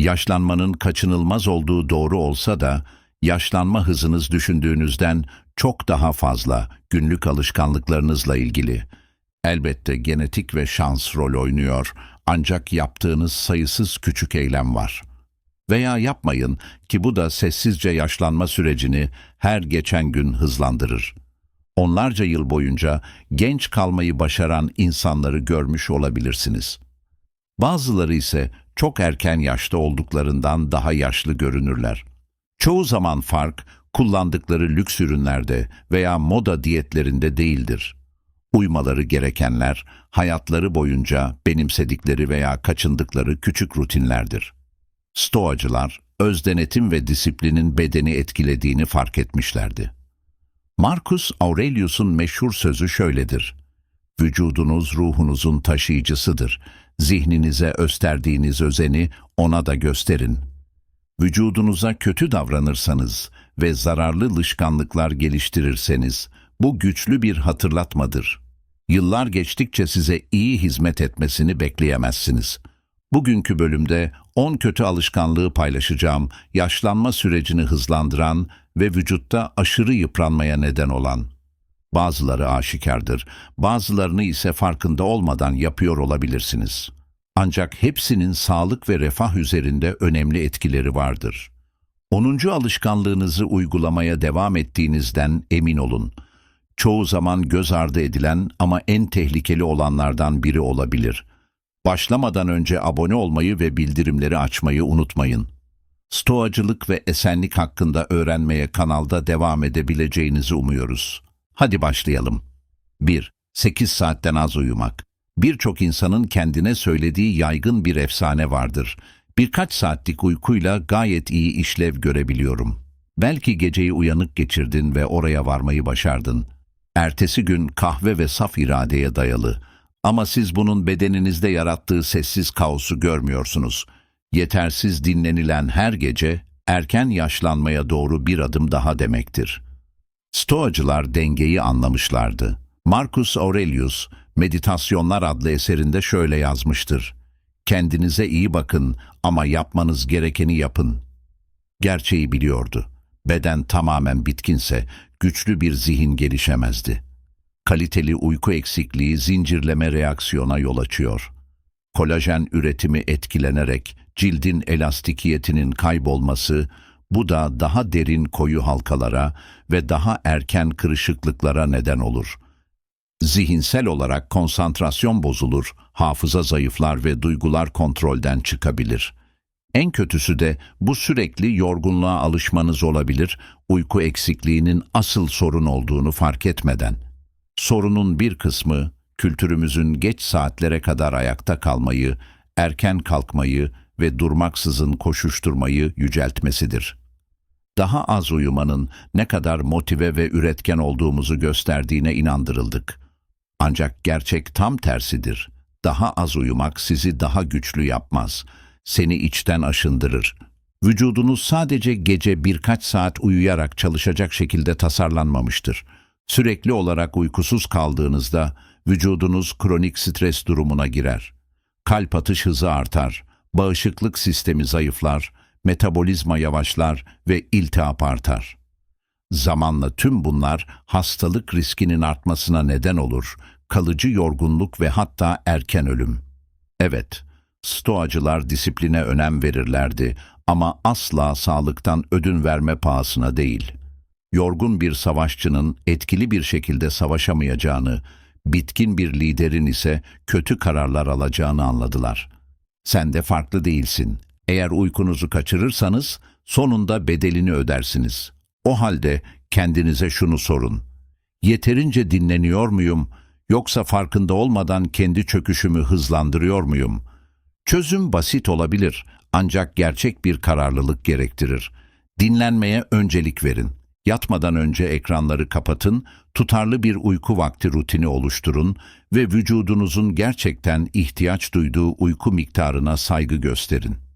Yaşlanmanın kaçınılmaz olduğu doğru olsa da yaşlanma hızınız düşündüğünüzden çok daha fazla günlük alışkanlıklarınızla ilgili. Elbette genetik ve şans rol oynuyor ancak yaptığınız sayısız küçük eylem var. Veya yapmayın ki bu da sessizce yaşlanma sürecini her geçen gün hızlandırır. Onlarca yıl boyunca genç kalmayı başaran insanları görmüş olabilirsiniz. Bazıları ise çok erken yaşta olduklarından daha yaşlı görünürler. Çoğu zaman fark kullandıkları lüks ürünlerde veya moda diyetlerinde değildir. Uymaları gerekenler hayatları boyunca benimsedikleri veya kaçındıkları küçük rutinlerdir. Stoacılar öz denetim ve disiplinin bedeni etkilediğini fark etmişlerdi. Marcus Aurelius'un meşhur sözü şöyledir. Vücudunuz ruhunuzun taşıyıcısıdır. Zihninize gösterdiğiniz özeni ona da gösterin. Vücudunuza kötü davranırsanız ve zararlı alışkanlıklar geliştirirseniz bu güçlü bir hatırlatmadır. Yıllar geçtikçe size iyi hizmet etmesini bekleyemezsiniz. Bugünkü bölümde 10 kötü alışkanlığı paylaşacağım, yaşlanma sürecini hızlandıran ve vücutta aşırı yıpranmaya neden olan. Bazıları aşikardır, bazılarını ise farkında olmadan yapıyor olabilirsiniz. Ancak hepsinin sağlık ve refah üzerinde önemli etkileri vardır. 10. alışkanlığınızı uygulamaya devam ettiğinizden emin olun. Çoğu zaman göz ardı edilen ama en tehlikeli olanlardan biri olabilir. Başlamadan önce abone olmayı ve bildirimleri açmayı unutmayın. Stoacılık ve esenlik hakkında öğrenmeye kanalda devam edebileceğinizi umuyoruz. Hadi başlayalım. 1. 8 saatten az uyumak. Birçok insanın kendine söylediği yaygın bir efsane vardır. Birkaç saatlik uykuyla gayet iyi işlev görebiliyorum. Belki geceyi uyanık geçirdin ve oraya varmayı başardın. Ertesi gün kahve ve saf iradeye dayalı. Ama siz bunun bedeninizde yarattığı sessiz kaosu görmüyorsunuz. Yetersiz dinlenilen her gece erken yaşlanmaya doğru bir adım daha demektir. Stoacılar dengeyi anlamışlardı. Marcus Aurelius, Meditasyonlar adlı eserinde şöyle yazmıştır. Kendinize iyi bakın ama yapmanız gerekeni yapın. Gerçeği biliyordu. Beden tamamen bitkinse güçlü bir zihin gelişemezdi. Kaliteli uyku eksikliği zincirleme reaksiyona yol açıyor. Kolajen üretimi etkilenerek cildin elastikiyetinin kaybolması, bu da daha derin koyu halkalara ve daha erken kırışıklıklara neden olur. Zihinsel olarak konsantrasyon bozulur, hafıza zayıflar ve duygular kontrolden çıkabilir. En kötüsü de bu sürekli yorgunluğa alışmanız olabilir, uyku eksikliğinin asıl sorun olduğunu fark etmeden. Sorunun bir kısmı kültürümüzün geç saatlere kadar ayakta kalmayı, erken kalkmayı ve durmaksızın koşuşturmayı yüceltmesidir. Daha az uyumanın ne kadar motive ve üretken olduğumuzu gösterdiğine inandırıldık. Ancak gerçek tam tersidir. Daha az uyumak sizi daha güçlü yapmaz. Seni içten aşındırır. Vücudunuz sadece gece birkaç saat uyuyarak çalışacak şekilde tasarlanmamıştır. Sürekli olarak uykusuz kaldığınızda vücudunuz kronik stres durumuna girer. Kalp atış hızı artar, bağışıklık sistemi zayıflar, metabolizma yavaşlar ve iltihap artar. Zamanla tüm bunlar hastalık riskinin artmasına neden olur, kalıcı yorgunluk ve hatta erken ölüm. Evet, stoacılar disipline önem verirlerdi ama asla sağlıktan ödün verme pahasına değil. Yorgun bir savaşçının etkili bir şekilde savaşamayacağını, bitkin bir liderin ise kötü kararlar alacağını anladılar. Sen de farklı değilsin. Eğer uykunuzu kaçırırsanız sonunda bedelini ödersiniz. O halde kendinize şunu sorun. Yeterince dinleniyor muyum yoksa farkında olmadan kendi çöküşümü hızlandırıyor muyum? Çözüm basit olabilir ancak gerçek bir kararlılık gerektirir. Dinlenmeye öncelik verin. Yatmadan önce ekranları kapatın, tutarlı bir uyku vakti rutini oluşturun ve vücudunuzun gerçekten ihtiyaç duyduğu uyku miktarına saygı gösterin.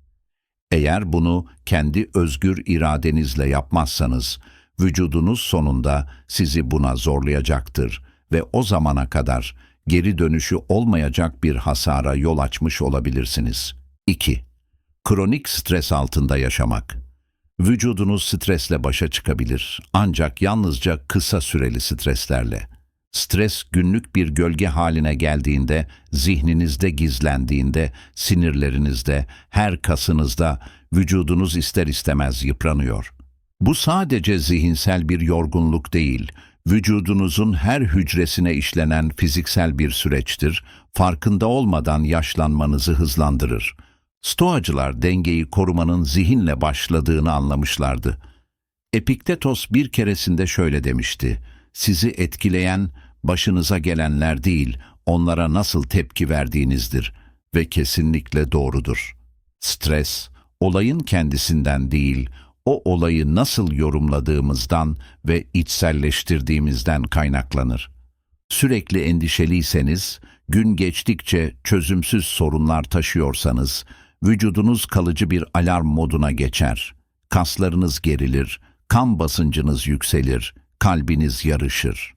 Eğer bunu kendi özgür iradenizle yapmazsanız, vücudunuz sonunda sizi buna zorlayacaktır ve o zamana kadar geri dönüşü olmayacak bir hasara yol açmış olabilirsiniz. 2. Kronik stres altında yaşamak. Vücudunuz stresle başa çıkabilir ancak yalnızca kısa süreli streslerle. Stres günlük bir gölge haline geldiğinde, zihninizde gizlendiğinde, sinirlerinizde, her kasınızda vücudunuz ister istemez yıpranıyor. Bu sadece zihinsel bir yorgunluk değil, vücudunuzun her hücresine işlenen fiziksel bir süreçtir, farkında olmadan yaşlanmanızı hızlandırır. Stoacılar dengeyi korumanın zihinle başladığını anlamışlardı. Epiktetos bir keresinde şöyle demişti, sizi etkileyen başınıza gelenler değil, onlara nasıl tepki verdiğinizdir ve kesinlikle doğrudur. Stres, olayın kendisinden değil, o olayı nasıl yorumladığımızdan ve içselleştirdiğimizden kaynaklanır. Sürekli endişeliyseniz, gün geçtikçe çözümsüz sorunlar taşıyorsanız, vücudunuz kalıcı bir alarm moduna geçer. Kaslarınız gerilir, kan basıncınız yükselir, kalbiniz yarışır.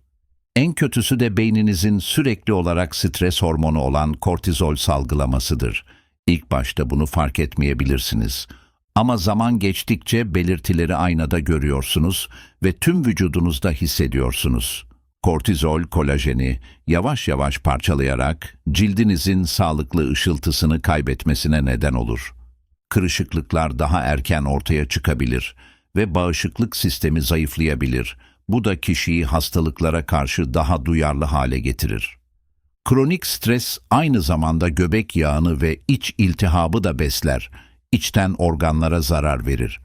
En kötüsü de beyninizin sürekli olarak stres hormonu olan kortizol salgılamasıdır. İlk başta bunu fark etmeyebilirsiniz. Ama zaman geçtikçe belirtileri aynada görüyorsunuz ve tüm vücudunuzda hissediyorsunuz. Kortizol kolajeni yavaş yavaş parçalayarak cildinizin sağlıklı ışıltısını kaybetmesine neden olur. Kırışıklıklar daha erken ortaya çıkabilir ve bağışıklık sistemi zayıflayabilir. Bu da kişiyi hastalıklara karşı daha duyarlı hale getirir. Kronik stres aynı zamanda göbek yağını ve iç iltihabı da besler, içten organlara zarar verir.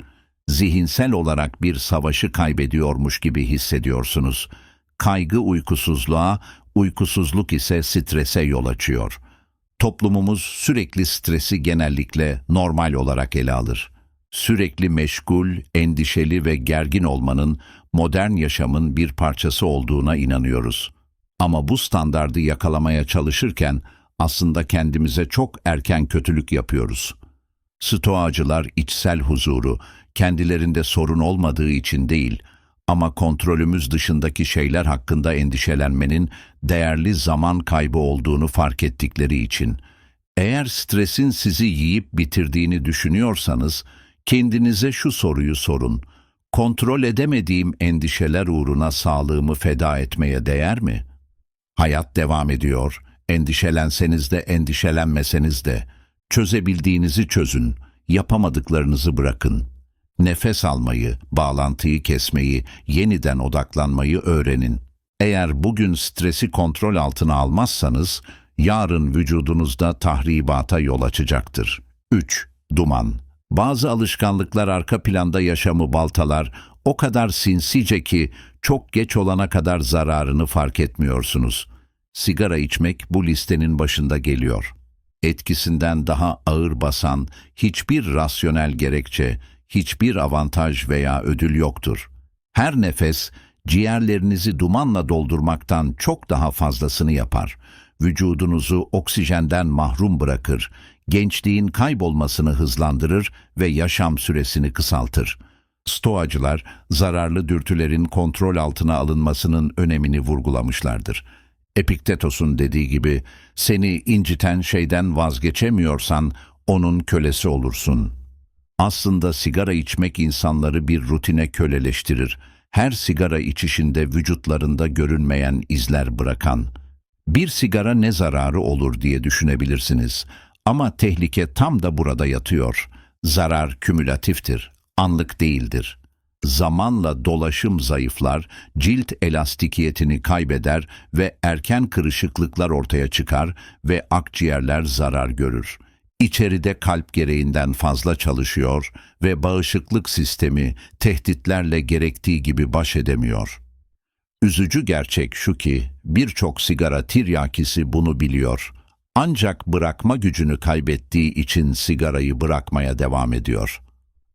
Zihinsel olarak bir savaşı kaybediyormuş gibi hissediyorsunuz. Kaygı uykusuzluğa, uykusuzluk ise strese yol açıyor. Toplumumuz sürekli stresi genellikle normal olarak ele alır. Sürekli meşgul, endişeli ve gergin olmanın modern yaşamın bir parçası olduğuna inanıyoruz. Ama bu standardı yakalamaya çalışırken aslında kendimize çok erken kötülük yapıyoruz. Stoacılar içsel huzuru kendilerinde sorun olmadığı için değil ama kontrolümüz dışındaki şeyler hakkında endişelenmenin değerli zaman kaybı olduğunu fark ettikleri için. Eğer stresin sizi yiyip bitirdiğini düşünüyorsanız kendinize şu soruyu sorun. Kontrol edemediğim endişeler uğruna sağlığımı feda etmeye değer mi? Hayat devam ediyor. Endişelenseniz de endişelenmeseniz de. Çözebildiğinizi çözün. Yapamadıklarınızı bırakın. Nefes almayı, bağlantıyı kesmeyi, yeniden odaklanmayı öğrenin. Eğer bugün stresi kontrol altına almazsanız, yarın vücudunuzda tahribata yol açacaktır. 3. Duman Bazı alışkanlıklar arka planda yaşamı baltalar, o kadar sinsice ki çok geç olana kadar zararını fark etmiyorsunuz. Sigara içmek bu listenin başında geliyor. Etkisinden daha ağır basan hiçbir rasyonel gerekçe, hiçbir avantaj veya ödül yoktur. Her nefes ciğerlerinizi dumanla doldurmaktan çok daha fazlasını yapar. Vücudunuzu oksijenden mahrum bırakır, gençliğin kaybolmasını hızlandırır ve yaşam süresini kısaltır. Stoacılar, zararlı dürtülerin kontrol altına alınmasının önemini vurgulamışlardır. Epiktetos'un dediği gibi, seni inciten şeyden vazgeçemiyorsan onun kölesi olursun. Aslında sigara içmek insanları bir rutine köleleştirir. Her sigara içişinde vücutlarında görünmeyen izler bırakan. Bir sigara ne zararı olur diye düşünebilirsiniz. Ama tehlike tam da burada yatıyor. Zarar kümülatiftir, anlık değildir. Zamanla dolaşım zayıflar, cilt elastikiyetini kaybeder ve erken kırışıklıklar ortaya çıkar ve akciğerler zarar görür. İçeride kalp gereğinden fazla çalışıyor ve bağışıklık sistemi tehditlerle gerektiği gibi baş edemiyor. Üzücü gerçek şu ki birçok sigara tiryakisi bunu biliyor.'' Ancak bırakma gücünü kaybettiği için sigarayı bırakmaya devam ediyor.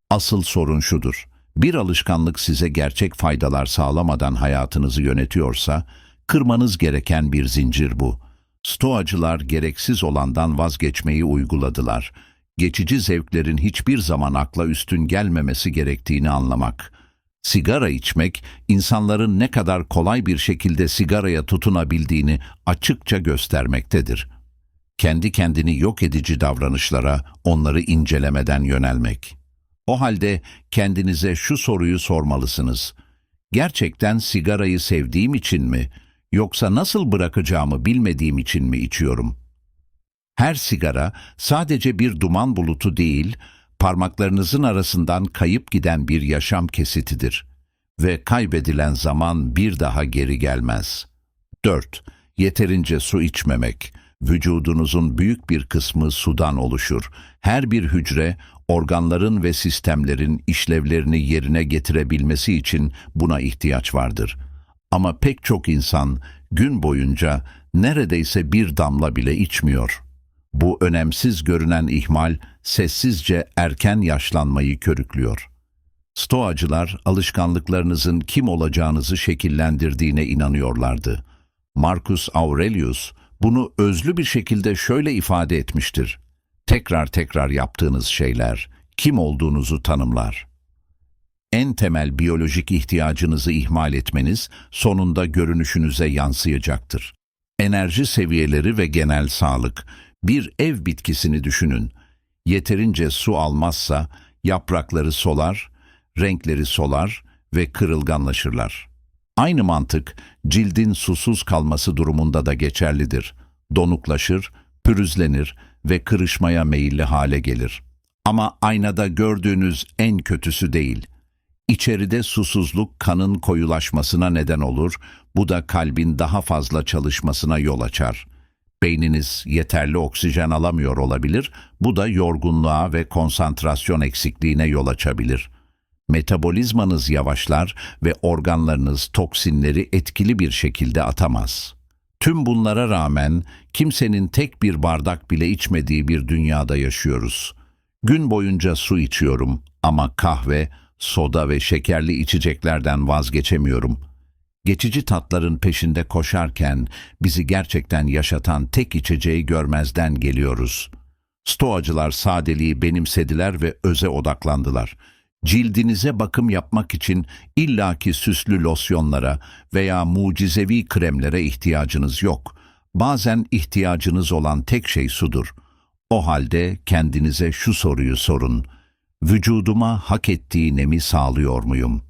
Asıl sorun şudur. Bir alışkanlık size gerçek faydalar sağlamadan hayatınızı yönetiyorsa, kırmanız gereken bir zincir bu. Stoacılar gereksiz olandan vazgeçmeyi uyguladılar. Geçici zevklerin hiçbir zaman akla üstün gelmemesi gerektiğini anlamak. Sigara içmek, insanların ne kadar kolay bir şekilde sigaraya tutunabildiğini açıkça göstermektedir.'' Kendi kendini yok edici davranışlara onları incelemeden yönelmek. O halde kendinize şu soruyu sormalısınız. Gerçekten sigarayı sevdiğim için mi yoksa nasıl bırakacağımı bilmediğim için mi içiyorum? Her sigara sadece bir duman bulutu değil, parmaklarınızın arasından kayıp giden bir yaşam kesitidir ve kaybedilen zaman bir daha geri gelmez. 4. Yeterince su içmemek. Vücudunuzun büyük bir kısmı sudan oluşur. Her bir hücre, organların ve sistemlerin işlevlerini yerine getirebilmesi için buna ihtiyaç vardır. Ama pek çok insan gün boyunca neredeyse bir damla bile içmiyor. Bu önemsiz görünen ihmal sessizce erken yaşlanmayı körüklüyor. Stoacılar alışkanlıklarınızın kim olacağınızı şekillendirdiğine inanıyorlardı. Marcus Aurelius bunu özlü bir şekilde şöyle ifade etmiştir. Tekrar tekrar yaptığınız şeyler kim olduğunuzu tanımlar. En temel biyolojik ihtiyacınızı ihmal etmeniz sonunda görünüşünüze yansıyacaktır. Enerji seviyeleri ve genel sağlık. Bir ev bitkisini düşünün. Yeterince su almazsa yaprakları solar, renkleri solar ve kırılganlaşırlar. Aynı mantık cildin susuz kalması durumunda da geçerlidir. Donuklaşır, pürüzlenir ve kırışmaya meyilli hale gelir. Ama aynada gördüğünüz en kötüsü değil. İçeride susuzluk kanın koyulaşmasına neden olur, bu da kalbin daha fazla çalışmasına yol açar. Beyniniz yeterli oksijen alamıyor olabilir, bu da yorgunluğa ve konsantrasyon eksikliğine yol açabilir.'' Metabolizmanız yavaşlar ve organlarınız toksinleri etkili bir şekilde atamaz. Tüm bunlara rağmen kimsenin tek bir bardak bile içmediği bir dünyada yaşıyoruz. Gün boyunca su içiyorum ama kahve, soda ve şekerli içeceklerden vazgeçemiyorum. Geçici tatların peşinde koşarken bizi gerçekten yaşatan tek içeceği görmezden geliyoruz. Stoacılar sadeliği benimsediler ve öze odaklandılar.'' Cildinize bakım yapmak için illaki süslü losyonlara veya mucizevi kremlere ihtiyacınız yok. Bazen ihtiyacınız olan tek şey sudur. O halde kendinize şu soruyu sorun. Vücuduma hak ettiği nemi sağlıyor muyum?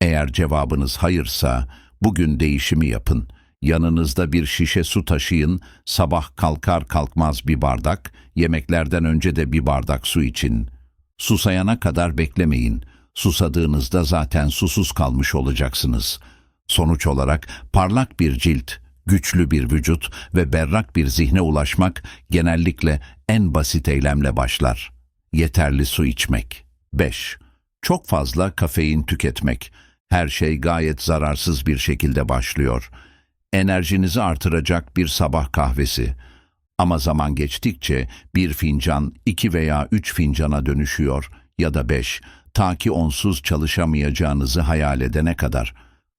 Eğer cevabınız hayırsa bugün değişimi yapın. Yanınızda bir şişe su taşıyın, sabah kalkar kalkmaz bir bardak, yemeklerden önce de bir bardak su için.'' Susayana kadar beklemeyin. Susadığınızda zaten susuz kalmış olacaksınız. Sonuç olarak parlak bir cilt, güçlü bir vücut ve berrak bir zihne ulaşmak genellikle en basit eylemle başlar. Yeterli su içmek. 5. Çok fazla kafein tüketmek. Her şey gayet zararsız bir şekilde başlıyor. Enerjinizi artıracak bir sabah kahvesi, ama zaman geçtikçe bir fincan iki veya üç fincana dönüşüyor ya da beş, ta ki onsuz çalışamayacağınızı hayal edene kadar.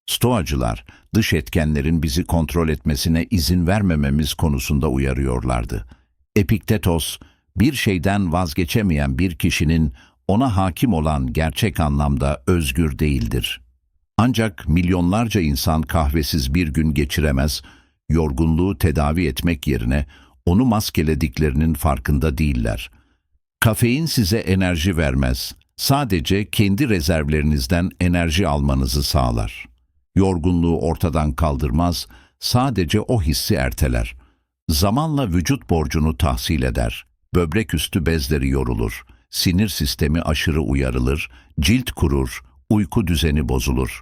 Stoacılar, dış etkenlerin bizi kontrol etmesine izin vermememiz konusunda uyarıyorlardı. Epiktetos, bir şeyden vazgeçemeyen bir kişinin ona hakim olan gerçek anlamda özgür değildir. Ancak milyonlarca insan kahvesiz bir gün geçiremez, yorgunluğu tedavi etmek yerine onu maskelediklerinin farkında değiller. Kafein size enerji vermez, sadece kendi rezervlerinizden enerji almanızı sağlar. Yorgunluğu ortadan kaldırmaz, sadece o hissi erteler. Zamanla vücut borcunu tahsil eder, böbrek üstü bezleri yorulur, sinir sistemi aşırı uyarılır, cilt kurur, uyku düzeni bozulur.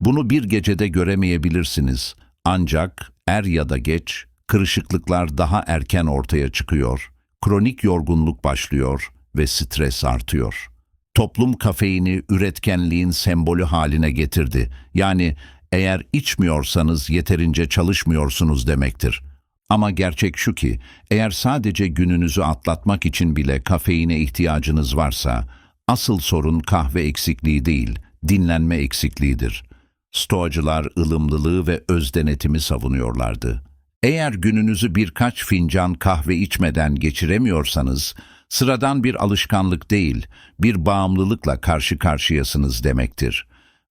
Bunu bir gecede göremeyebilirsiniz ancak er ya da geç kırışıklıklar daha erken ortaya çıkıyor, kronik yorgunluk başlıyor ve stres artıyor. Toplum kafeini üretkenliğin sembolü haline getirdi. Yani eğer içmiyorsanız yeterince çalışmıyorsunuz demektir. Ama gerçek şu ki, eğer sadece gününüzü atlatmak için bile kafeine ihtiyacınız varsa, asıl sorun kahve eksikliği değil, dinlenme eksikliğidir. Stoacılar ılımlılığı ve öz denetimi savunuyorlardı. Eğer gününüzü birkaç fincan kahve içmeden geçiremiyorsanız, sıradan bir alışkanlık değil, bir bağımlılıkla karşı karşıyasınız demektir.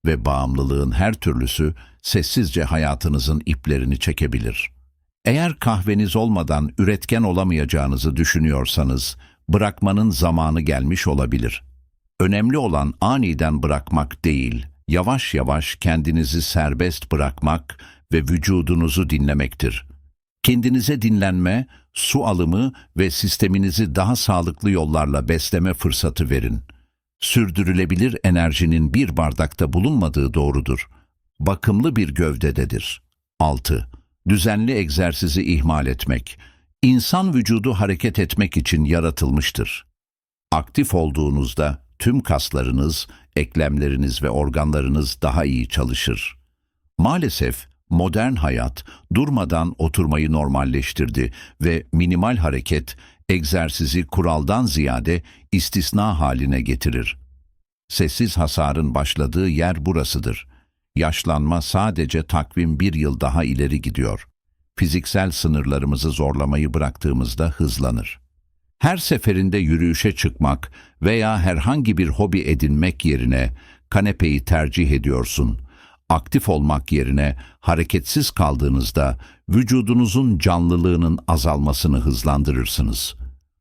Ve bağımlılığın her türlüsü sessizce hayatınızın iplerini çekebilir. Eğer kahveniz olmadan üretken olamayacağınızı düşünüyorsanız, bırakmanın zamanı gelmiş olabilir. Önemli olan aniden bırakmak değil, yavaş yavaş kendinizi serbest bırakmak ve vücudunuzu dinlemektir. Kendinize dinlenme, su alımı ve sisteminizi daha sağlıklı yollarla besleme fırsatı verin. Sürdürülebilir enerjinin bir bardakta bulunmadığı doğrudur. Bakımlı bir gövdededir. 6. Düzenli egzersizi ihmal etmek. İnsan vücudu hareket etmek için yaratılmıştır. Aktif olduğunuzda tüm kaslarınız, eklemleriniz ve organlarınız daha iyi çalışır. Maalesef modern hayat durmadan oturmayı normalleştirdi ve minimal hareket egzersizi kuraldan ziyade istisna haline getirir. Sessiz hasarın başladığı yer burasıdır. Yaşlanma sadece takvim bir yıl daha ileri gidiyor. Fiziksel sınırlarımızı zorlamayı bıraktığımızda hızlanır. Her seferinde yürüyüşe çıkmak veya herhangi bir hobi edinmek yerine kanepeyi tercih ediyorsun. Aktif olmak yerine hareketsiz kaldığınızda vücudunuzun canlılığının azalmasını hızlandırırsınız.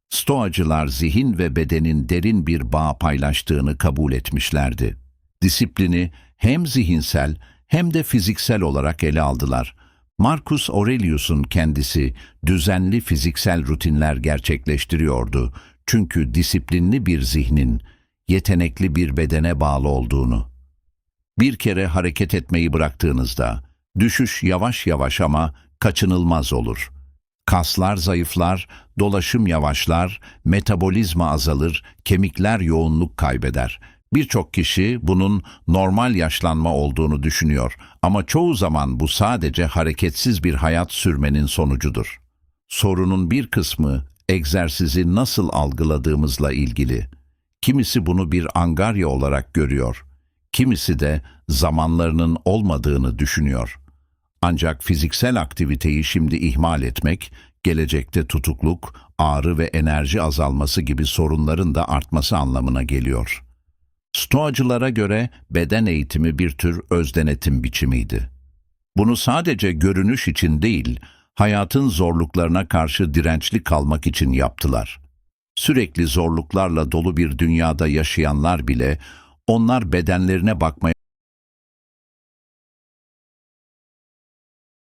Stoacılar zihin ve bedenin derin bir bağ paylaştığını kabul etmişlerdi. Disiplini hem zihinsel hem de fiziksel olarak ele aldılar. Marcus Aurelius'un kendisi düzenli fiziksel rutinler gerçekleştiriyordu. Çünkü disiplinli bir zihnin yetenekli bir bedene bağlı olduğunu. Bir kere hareket etmeyi bıraktığınızda düşüş yavaş yavaş ama kaçınılmaz olur. Kaslar zayıflar, dolaşım yavaşlar, metabolizma azalır, kemikler yoğunluk kaybeder. Birçok kişi bunun normal yaşlanma olduğunu düşünüyor ama çoğu zaman bu sadece hareketsiz bir hayat sürmenin sonucudur. Sorunun bir kısmı egzersizi nasıl algıladığımızla ilgili. Kimisi bunu bir angarya olarak görüyor. Kimisi de zamanlarının olmadığını düşünüyor. Ancak fiziksel aktiviteyi şimdi ihmal etmek, gelecekte tutukluk, ağrı ve enerji azalması gibi sorunların da artması anlamına geliyor. Stoacılara göre beden eğitimi bir tür özdenetim biçimiydi. Bunu sadece görünüş için değil, hayatın zorluklarına karşı dirençli kalmak için yaptılar. Sürekli zorluklarla dolu bir dünyada yaşayanlar bile onlar bedenlerine bakmaya